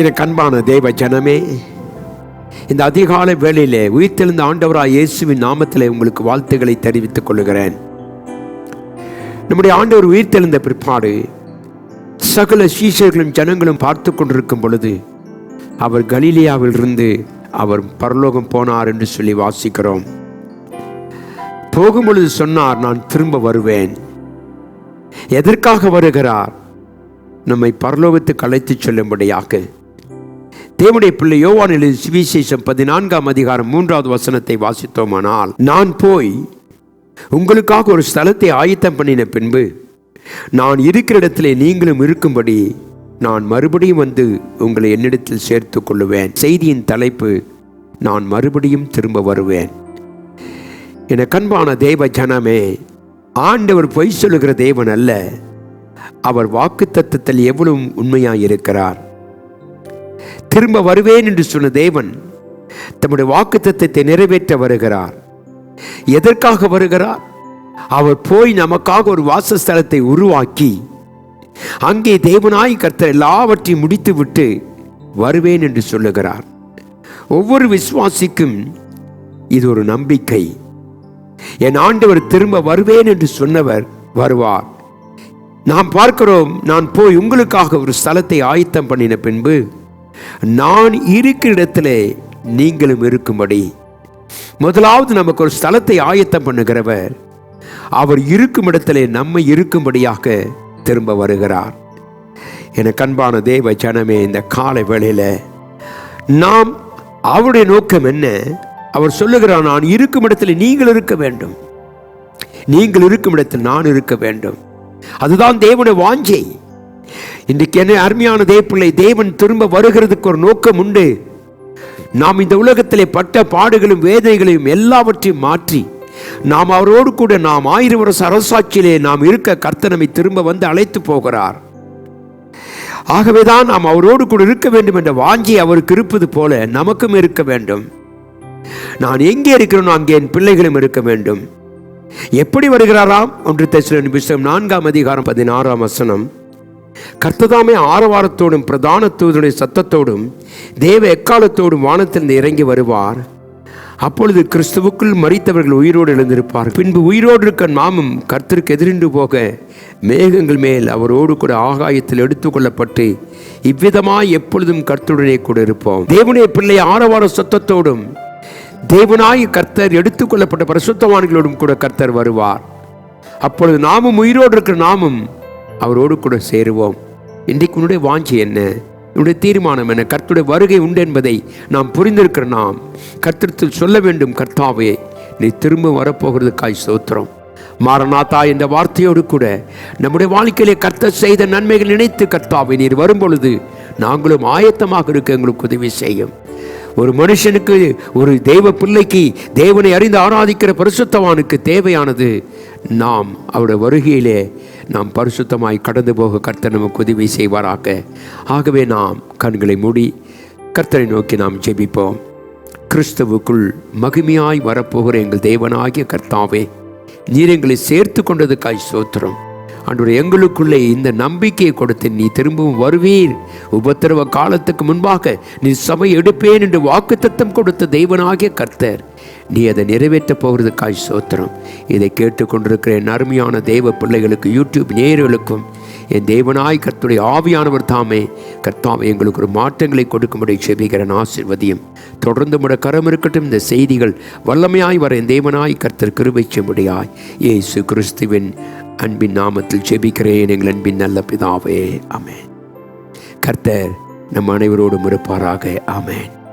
எனக்கு அன்பான தேவ ஜனமே. இந்த அதிகாலை வேளையிலே உயிர்த்தெழுந்த ஆண்டவராக இயேசுவின் நாமத்தில் உங்களுக்கு வாழ்த்துக்களை தெரிவித்துக் கொள்கிறேன் நம்முடைய ஆண்டவர் உயிர்த்தெழுந்த பிற்பாடு சகல சீஷர்களும் ஜனங்களும் பார்த்து கொண்டிருக்கும் பொழுது அவர் கலீலியாவில் இருந்து அவர் பரலோகம் போனார் என்று சொல்லி வாசிக்கிறோம். போகும்பொழுது சொன்னார் நான் திரும்ப வருவேன். எதற்காக வருகிறார்? நம்மை பரலோகத்துக்கு அழைத்துச் செல்லும்படியாக. தேவனுடைய பிள்ளை யோவான் எழுதி சுவிசேஷம் பதினான்காம் அதிகாரம் மூன்றாவது வசனத்தை வாசித்தோமானால் நான் போய் உங்களுக்காக ஒரு ஸ்தலத்தை ஆயத்தம் பண்ணின பின்பு நான் இருக்கிற இடத்திலே நீங்களும் இருக்கும்படி நான் மறுபடியும் வந்து உங்களை என்னிடத்தில் சேர்த்து கொள்ளுவேன். செய்தியின் தலைப்பு நான் மறுபடியும் திரும்ப வருவேன். என கண்பான தேவ ஜனமே ஆண்டவர் பொய் சொல்லுகிற தேவன் அல்ல. அவர் வாக்கு தத்துவத்தில் எவ்வளவு உண்மையாக இருக்கிறார். திரும்ப வருவேன் என்று சொன்ன தேவன் தம்முடைய வாக்கு தத்துவத்தை நிறைவேற்ற வருகிறார். எதற்காக வருகிறார்? அவர் போய் நமக்காக ஒரு வாசஸ்தலத்தை உருவாக்கி அங்கே தேவனாய் கர்த்தர் எல்லாவற்றையும் முடித்துவிட்டு வருவேன் என்று சொல்லுகிறார். ஒவ்வொரு விசுவாசிக்கும் இது ஒரு நம்பிக்கை. என் ஆண்டவர் திரும்ப வருவேன் என்று சொன்னவர் வருவார். நாம் பார்க்கிறோம் நான் போய் உங்களுக்காக ஒரு ஸ்தலத்தை ஆயத்தம் பண்ணின பின்பு நான் இருக்கிற இடத்துல நீங்களும் இருக்கும்படி. முதலாவது நமக்கு ஒரு ஸ்தலத்தை ஆயத்தம் பண்ணுகிறவர். அவர் இருக்கும் இடத்துல நம்மை இருக்கும்படியாக திரும்ப வருகிறார். என கண்பான தேவ ஜனமே இந்த காலை வேளையில நாம் அவருடைய நோக்கம் என்ன? அவர் சொல்லுகிறார் நான் இருக்கும் இடத்துல நீங்கள் இருக்க வேண்டும். நீங்கள் இருக்கும் இடத்தில் நான் இருக்க வேண்டும். அதுதான் தேவனுடைய வாஞ்சை. இன்றைக்கு என்ன அருமையான தேவப்பிள்ளை தேவன் திரும்ப வருகிறதுக்கு ஒரு நோக்கம் உண்டு. நாம் இந்த உலகத்திலே பட்ட பாடுகளும் வேதனைகளையும் எல்லாவற்றையும் மாற்றி நாம் அவரோடு கூட நாம் ஆயிரம் வருஷ அரசாட்சியிலே நாம் இருக்க கர்த்தனமை திரும்ப வந்து அழைத்து போகிறார். ஆகவேதான் நாம் அவரோடு கூட இருக்க வேண்டும் என்ற வாஞ்சி அவருக்கு இருப்பது போல நமக்கும் இருக்க வேண்டும். நான் எங்கே இருக்கிறேனோ அங்கே என் பிள்ளைகளும் இருக்க வேண்டும். எப்படி வருகிறாராம்? ஒன்று தெசலோனி புஸ்தகம் நான்காம் அதிகாரம் பதினாறாம் வசனம். கர்த்ததாமே ஆரவாரத்தோடும் பிரதான தூதனுடைய சத்தத்தோடும் தேவ எக்காலத்தோடும் வானத்திலிருந்து இறங்கி வருவார். அப்பொழுது கிறிஸ்துவுக்குள் மறித்தவர்கள் உயிரோடு எழுந்திருப்பார். பின்பு உயிரோடு இருக்க நாமும் கர்த்தருக்கு எதிரின்று போக மேகங்கள் மேல் அவரோடு கூட ஆகாயத்தில் எடுத்துக்கொள்ளப்பட்டு இவ்விதமாய் எப்பொழுதும் கர்த்தருடனே கூட இருப்போம். தேவனுடைய பிள்ளை ஆரவார சத்தத்தோடும் தேவனாய் கர்த்தர் எடுத்துக்கொள்ளப்பட்ட பரிசுத்தவான்களோடும் கூட கர்த்தர் வருவார். அப்பொழுது நாமும் உயிரோடு இருக்கிற நாமும் அவரோடு கூட சேருவோம். இன்றைக்கு உன்னுடைய வாஞ்சி என்ன? உன்னுடைய தீர்மானம் என்ன? கர்த்துடைய வருகை உண்டு என்பதை நாம் புரிந்திருக்கிற நாம். கர்த்தத்தில் சொல்ல வேண்டும் கர்த்தாவே நீ திரும்ப வரப்போகிறதுக்காய் சோத்திரம் மாரநாத்தா என்ற வார்த்தையோடு கூட நம்முடைய வாழ்க்கையிலே கர்த்த செய்த நன்மைகள் நினைத்து கர்த்தாவை நீர் வரும்பொழுது நாங்களும் ஆயத்தமாக இருக்க எங்களுக்கு உதவி செய்யும். ஒரு மனுஷனுக்கு ஒரு தெய்வ பிள்ளைக்கு தேவனை அறிந்து ஆராதிக்கிற பரிசுத்தவானுக்கு தேவையானது நாம் அவருடைய வருகையிலே நாம் பரிசுத்தமாய் கடந்து போக கர்த்தர் நமக்கு உதவி செய்வாராக. ஆகவே நாம் கண்களை மூடி கர்த்தரை நோக்கி நாம் ஜெபிப்போம். கிறிஸ்துவுக்குள் மகிமையாய் வரப்போகிற எங்கள் தேவனாகிய கர்த்தாவே நீர் எங்களை சேர்த்து கொண்டதுக்காய் சோத்திரம் அன்று எங்களுக்குள்ளே இந்த நம்பிக்கையை கொடுத்து நீ திரும்பவும் வருவீர். உபத்திரவ காலத்துக்கு முன்பாக நீ சபை எடுப்பேன் என்று வாக்குத்தத்தம் கொடுத்த தெய்வனாகிய கர்த்தர். நீ அதை நிறைவேற்றப் போகிறதுக்காய் சோத்திரம் இதை கேட்டுக்கொண்டிருக்கிற என் அருமையான தெய்வ பிள்ளைகளுக்கு யூடியூப் நேயர்களுக்கும். என் தேவனாய் கர்த்துடைய ஆவியானவர் தாமே கர்த்தாவை எங்களுக்கு ஒரு மாற்றங்களை கொடுக்கும்படி செபிக்கிறன் ஆசிர்வதியும். தொடர்ந்து முட கரம் இருக்கட்டும் இந்த செய்திகள் வல்லமையாய் வர என் தேவனாய் கர்த்தர் கிருபை செம்படியாய் இயேசு கிறிஸ்துவின் அன்பின் நாமத்தில் செபிக்கிறேன் எங்கள் அன்பின் நல்ல பிதாவே. அமேன் கர்த்தர் நம் அனைவரோடும் இருப்பாராக. ஆமேன்.